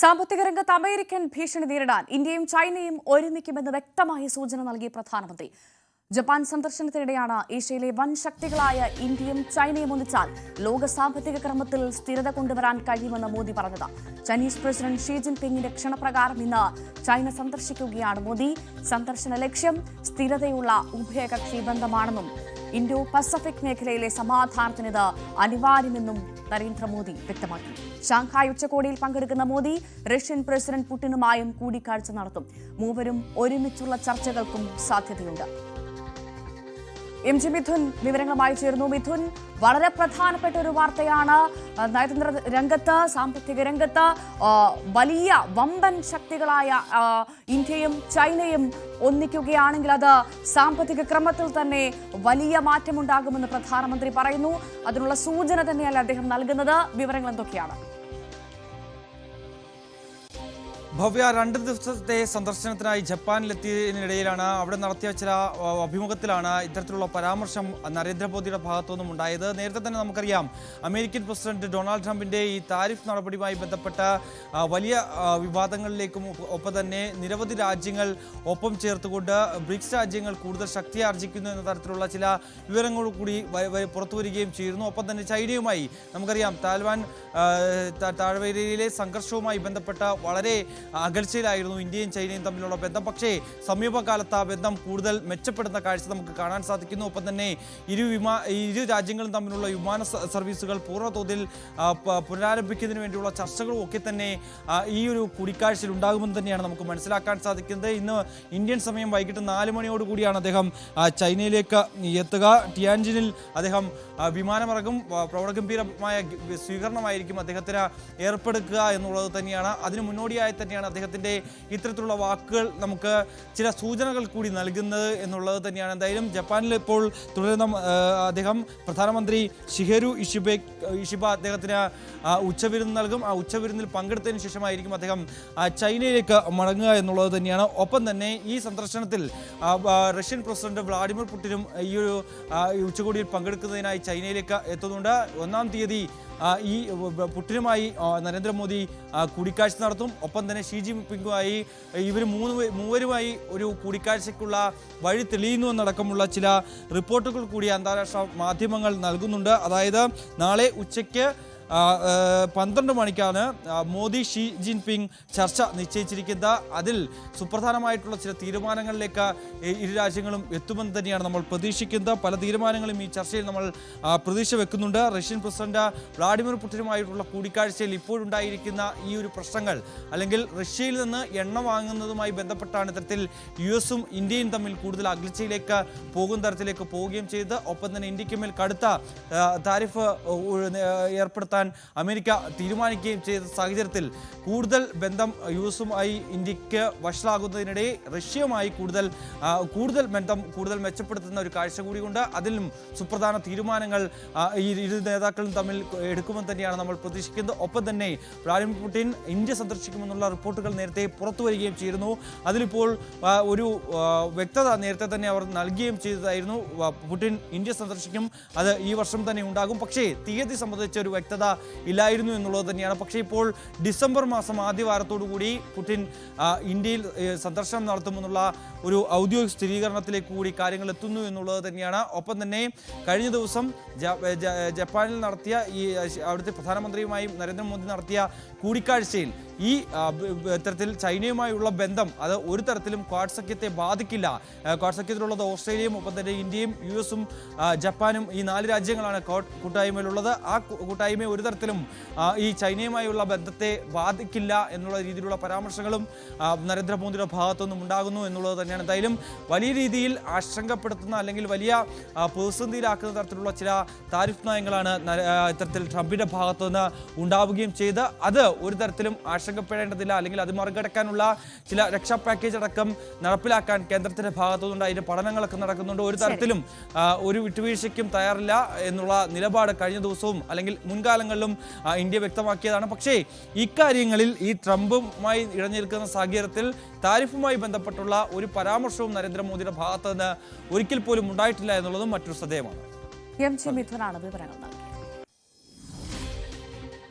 സാമ്പത്തിക രംഗത്ത് അമേരിക്കൻ ഭീഷണി നേരിടാൻ ഇന്ത്യയും ചൈനയും ഒരുമിക്കുമെന്ന് വ്യക്തമായ സൂചന നൽകി പ്രധാനമന്ത്രി. ജപ്പാൻ സന്ദർശനത്തിനിടെയാണ് ഏഷ്യയിലെ വൻ ശക്തികളായ ഇന്ത്യയും ചൈനയും ഒന്നിച്ചാൽ ലോക സാമ്പത്തിക ക്രമത്തിൽ സ്ഥിരത കൊണ്ടുവരാൻ കഴിയുമെന്ന് മോദി പറഞ്ഞത്. ചൈനീസ് പ്രസിഡന്റ് ഷീ ജിൻപിങ്ങിന്റെ ക്ഷണപ്രകാരം ഇന്ന് ചൈന സന്ദർശിക്കുകയാണ് മോദി. സന്ദർശന ലക്ഷ്യം സ്ഥിരതയുള്ള ഉഭയകക്ഷി ബന്ധമാണെന്നും ഇൻഡോ പസഫിക് മേഖലയിലെ സമാധാനത്തിനിത് അനിവാര്യമെന്നും നരേന്ദ്രമോദി വ്യക്തമാക്കി. ഷാങ്ഹായ് ഉച്ചകോടിയിൽ പങ്കെടുക്കുന്ന മോദി റഷ്യൻ പ്രസിഡന്റ് പുടിനുമായും കൂടിക്കാഴ്ച നടത്തും. മൂവരും ഒരുമിച്ചുള്ള ചർച്ചകൾക്കും സാധ്യതയുണ്ട്. എം ജി മിഥുൻ വിവരങ്ങളുമായി ചേർന്നു മിഥുൻ വളരെ പ്രധാനപ്പെട്ട ഒരു വാർത്തയാണ്. നയതന്ത്ര രംഗത്ത് സാമ്പത്തിക രംഗത്ത് വലിയ വമ്പൻ ശക്തികളായ ഇന്ത്യയും ചൈനയും ഒന്നിക്കുകയാണെങ്കിൽ അത് സാമ്പത്തിക ക്രമത്തിൽ തന്നെ വലിയ മാറ്റമുണ്ടാകുമെന്ന് പ്രധാനമന്ത്രി പറയുന്നു. അതിനുള്ള സൂചന തന്നെയല്ല അദ്ദേഹം നൽകുന്നത്? വിവരങ്ങൾ എന്തൊക്കെയാണ്? ഭവ്യ രണ്ട് ദിവസത്തെ സന്ദർശനത്തിനായി ജപ്പാനിലെത്തിയതിനിടയിലാണ് അവിടെ നടത്തിയ ചില അഭിമുഖത്തിലാണ് ഇത്തരത്തിലുള്ള പരാമർശം നരേന്ദ്രമോദിയുടെ ഭാഗത്തുനിന്നും ഉണ്ടായത്. നേരത്തെ തന്നെ നമുക്കറിയാം അമേരിക്കൻ പ്രസിഡന്റ് ഡൊണാൾഡ് ട്രംപിന്റെ ഈ താരിഫ് നടപടിയുമായി ബന്ധപ്പെട്ട വലിയ വിവാദങ്ങളിലേക്കും ഒപ്പം തന്നെ നിരവധി രാജ്യങ്ങൾ ഒപ്പം ചേർത്തുകൊണ്ട് ബ്രിക്സ് രാജ്യങ്ങൾ കൂടുതൽ ശക്തി ആർജിക്കുന്നു എന്ന തരത്തിലുള്ള ചില വിവരങ്ങൾ കൂടി പുറത്തു വരികയും ചെയ്യുന്നു ഒപ്പം തന്നെ ചൈനയുമായി നമുക്കറിയാം ആ, താഴ്വരയിലെ സംഘർഷവുമായി ബന്ധപ്പെട്ട വളരെ അകൽച്ചയിലായിരുന്നു. ഇന്ത്യയും ചൈനയും തമ്മിലുള്ള ബന്ധം. പക്ഷേ സമീപകാലത്ത് ആ ബന്ധം കൂടുതൽ മെച്ചപ്പെടുന്ന കാഴ്ച നമുക്ക് കാണാൻ സാധിക്കുന്നു. ഒപ്പം തന്നെ ഇരു വിമാ ഇരു രാജ്യങ്ങളും തമ്മിലുള്ള വിമാന സർവീസുകൾ പൂർണതോതിൽ പുനരാരംഭിക്കുന്നതിന് വേണ്ടിയുള്ള ചർച്ചകളും ഒക്കെ തന്നെ ഈ ഒരു കൂടിക്കാഴ്ചയിൽ ഉണ്ടാകുമെന്ന് തന്നെയാണ് നമുക്ക് മനസ്സിലാക്കാൻ സാധിക്കുന്നത്. ഇന്ന് ഇന്ത്യൻ സമയം വൈകിട്ട് നാല് മണിയോടുകൂടിയാണ് അദ്ദേഹം ചൈനയിലേക്ക് എത്തുക. ടിയാൻജിനിൽ അദ്ദേഹം വിമാനമിറങ്ങും. പ്രൗഢഗംഭീരമായ സ്വീകരണമായിരിക്കും അദ്ദേഹത്തിന് ഏർപ്പെടുക്കുക എന്നുള്ളത് തന്നെയാണ്. അതിന് മുന്നോടിയായി തന്നെയാണ് അദ്ദേഹത്തിന്റെ ഇത്തരത്തിലുള്ള വാക്കുകൾ നമുക്ക് ചില സൂചനകൾ കൂടി നൽകുന്നത് എന്നുള്ളത് തന്നെയാണ്. എന്തായാലും ജപ്പാനിൽ ഇപ്പോൾ തുടരുന്ന അദ്ദേഹം പ്രധാനമന്ത്രി ഷിഹരു ഇഷിബെ ഇഷിബ അദ്ദേഹത്തിന് ഉച്ചവിരുന്ന് നൽകും. ആ ഉച്ചവിരുന്നിൽ പങ്കെടുത്തതിന് ശേഷമായിരിക്കും അദ്ദേഹം ചൈനയിലേക്ക് മടങ്ങുക എന്നുള്ളത് തന്നെയാണ്. ഒപ്പം തന്നെ ഈ സന്ദർശനത്തിൽ റഷ്യൻ പ്രസിഡന്റ് വ്ളാഡിമിർ പുട്ടിനും ഈ ഒരു ഉച്ചകോടിയിൽ പങ്കെടുക്കുന്നതിനായി ചൈനയിലേക്ക് എത്തുന്നുണ്ട്. ഒന്നാം തീയതി ഈ പുട്ടിനുമായി നരേന്ദ്രമോദി കൂടിക്കാഴ്ച നടത്തും. ഒപ്പം തന്നെ ഷീ ജിൻപിങ്ങുമായി ഇവർ മൂന്ന് മൂവരുമായി ഒരു കൂടിക്കാഴ്ചയ്ക്കുള്ള വഴി തെളിയുന്നു എന്നടക്കമുള്ള ചില റിപ്പോർട്ടുകൾ കൂടി അന്താരാഷ്ട്ര മാധ്യമങ്ങൾ നൽകുന്നുണ്ട്. അതായത് നാളെ ഉച്ചയ്ക്ക് പന്ത്രണ്ട് മണിക്കാണ് മോദി ഷീ ജിൻപിങ് ചർച്ച നിശ്ചയിച്ചിരിക്കുന്നത്. അതിൽ സുപ്രധാനമായിട്ടുള്ള ചില തീരുമാനങ്ങളിലേക്ക് ഇരു രാജ്യങ്ങളും എത്തുമെന്ന് തന്നെയാണ് നമ്മൾ പ്രതീക്ഷിക്കുന്നത്. പല തീരുമാനങ്ങളും ഈ ചർച്ചയിൽ നമ്മൾ പ്രതീക്ഷ വെക്കുന്നുണ്ട്. റഷ്യൻ പ്രസിഡന്റ് വ്ളാഡിമിർ പുടിനുമായിട്ടുള്ള കൂടിക്കാഴ്ചയിൽ ഇപ്പോഴുണ്ടായിരിക്കുന്ന ഈ ഒരു പ്രശ്നങ്ങൾ അല്ലെങ്കിൽ റഷ്യയിൽ നിന്ന് എണ്ണ വാങ്ങുന്നതുമായി ബന്ധപ്പെട്ടാണ് ഇത്തരത്തിൽ യു എസും ഇന്ത്യയും തമ്മിൽ കൂടുതൽ അകൽച്ചയിലേക്ക് പോകുന്ന തരത്തിലേക്ക് പോവുകയും ചെയ്ത് ഒപ്പം തന്നെ ഇന്ത്യയ്ക്ക് മേൽ കടുത്ത താരിഫ് ഉ- ഏർപ്പെടുത്താൻ അമേരിക്ക തീരുമാനിക്കുകയും ചെയ്ത സാഹചര്യത്തിൽ കൂടുതൽ ബന്ധം യു എസുമായി ഇന്ത്യയ്ക്ക് വഷളാകുന്നതിനിടെ റഷ്യയുമായി കൂടുതൽ കൂടുതൽ ബന്ധം കൂടുതൽ മെച്ചപ്പെടുത്തുന്ന ഒരു കാഴ്ച കൂടിയുണ്ട്. അതിലും സുപ്രധാന തീരുമാനങ്ങൾ ഈ ഇരു നേതാക്കളും തമ്മിൽ എടുക്കുമെന്ന് തന്നെയാണ് നമ്മൾ പ്രതീക്ഷിക്കുന്നത്. ഒപ്പം തന്നെ വ്ളാഡിമിർ പുടിൻ ഇന്ത്യ സന്ദർശിക്കുമെന്നുള്ള റിപ്പോർട്ടുകൾ നേരത്തെ പുറത്തു വരികയും ചെയ്തിരുന്നു. അതിലിപ്പോൾ ഒരു വ്യക്തത നേരത്തെ തന്നെ അവർ നൽകുകയും ചെയ്തതായിരുന്നു. പുടിൻ ഇന്ത്യ സന്ദർശിക്കും. അത് ഈ വർഷം തന്നെ ഉണ്ടാകും. പക്ഷേ തീയതി സംബന്ധിച്ച ഒരു വ്യക്തത ഇല്ലായിരുന്നു എന്നുള്ളത് തന്നെയാണ്. പക്ഷേ ഇപ്പോൾ ഡിസംബർ മാസം ആദ്യ വാരത്തോടു കൂടി പുടിൻ ഇന്ത്യയിൽ സന്ദർശനം നടത്തുമെന്നുള്ള ഒരു ഔദ്യോഗിക സ്ഥിരീകരണത്തിലേക്ക് കൂടി കാര്യങ്ങൾ എത്തുന്നു എന്നുള്ളത് തന്നെയാണ്. ഒപ്പം തന്നെ കഴിഞ്ഞ ദിവസം ജപ്പാനിൽ നടത്തിയ ഈ അവിടുത്തെ പ്രധാനമന്ത്രിയുമായി നരേന്ദ്രമോദി നടത്തിയ കൂടിക്കാഴ്ചയിൽ ഈ തരത്തിൽ ചൈനയുമായുള്ള ബന്ധം അത് ഒരു തരത്തിലും ക്വാഡ് സഖ്യത്തെ ബാധിക്കില്ല. ക്വാഡ് സഖ്യത്തിലുള്ളത് ഓസ്ട്രേലിയയും ഒപ്പം തന്നെ ഇന്ത്യയും യു എസും ജപ്പാനും ഈ നാല് രാജ്യങ്ങളാണ് കൂട്ടായ്മയിലുള്ളത്. ആ കൂട്ടായ്മ കൂട്ടായ്മയെ ഒരു തരത്തിലും ഈ ചൈനയുമായുള്ള ബന്ധത്തെ ബാധിക്കില്ല എന്നുള്ള രീതിയിലുള്ള പരാമർശങ്ങളും നരേന്ദ്രമോദിയുടെ ഭാഗത്തുനിന്നും ഉണ്ടാകുന്നു എന്നുള്ളത് തന്നെയാണ്. എന്തായാലും വലിയ രീതിയിൽ ആശങ്കപ്പെടുത്തുന്ന അല്ലെങ്കിൽ വലിയ പ്രതിസന്ധിയിലാക്കുന്ന തരത്തിലുള്ള ചില താരിഫ് നയങ്ങളാണ് ഇത്തരത്തിൽ ട്രംപിന്റെ ഭാഗത്തുനിന്ന് ഉണ്ടാവുകയും ചെയ്ത് അത് ഒരു തരത്തിലും ആശങ്കപ്പെടേണ്ടതില്ല അല്ലെങ്കിൽ അത് മറികടക്കാനുള്ള ചില രക്ഷാ പാക്കേജ് അടക്കം നടപ്പിലാക്കാൻ കേന്ദ്രത്തിന്റെ ഭാഗത്തുനിന്നുണ്ട്. അതിന്റെ പഠനങ്ങളൊക്കെ നടക്കുന്നുണ്ട്. ഒരു തരത്തിലും ഒരു വിട്ടുവീഴ്ചയ്ക്കും തയ്യാറില്ല എന്നുള്ള നിലപാട് കഴിഞ്ഞ ദിവസവും അല്ലെങ്കിൽ മുൻകാലങ്ങളിലും ആ, ഇന്ത്യ വ്യക്തമാക്കിയതാണ്. പക്ഷേ ഇക്കാര്യങ്ങളിൽ ഈ ട്രംപുമായി ഇഴഞ്ഞിരിക്കുന്ന സാഹചര്യത്തിൽ താരിഫുമായി ബന്ധപ്പെട്ടുള്ള ഒരു പരാമർശവും നരേന്ദ്രമോദിയുടെ ഭാഗത്ത് നിന്ന് ഒരിക്കൽ പോലും ഉണ്ടായിട്ടില്ല എന്നുള്ളതും മറ്റൊരു ശ്രദ്ധേയമാണ്. എം ജി മിഥുനാണ് വിവരങ്ങൾ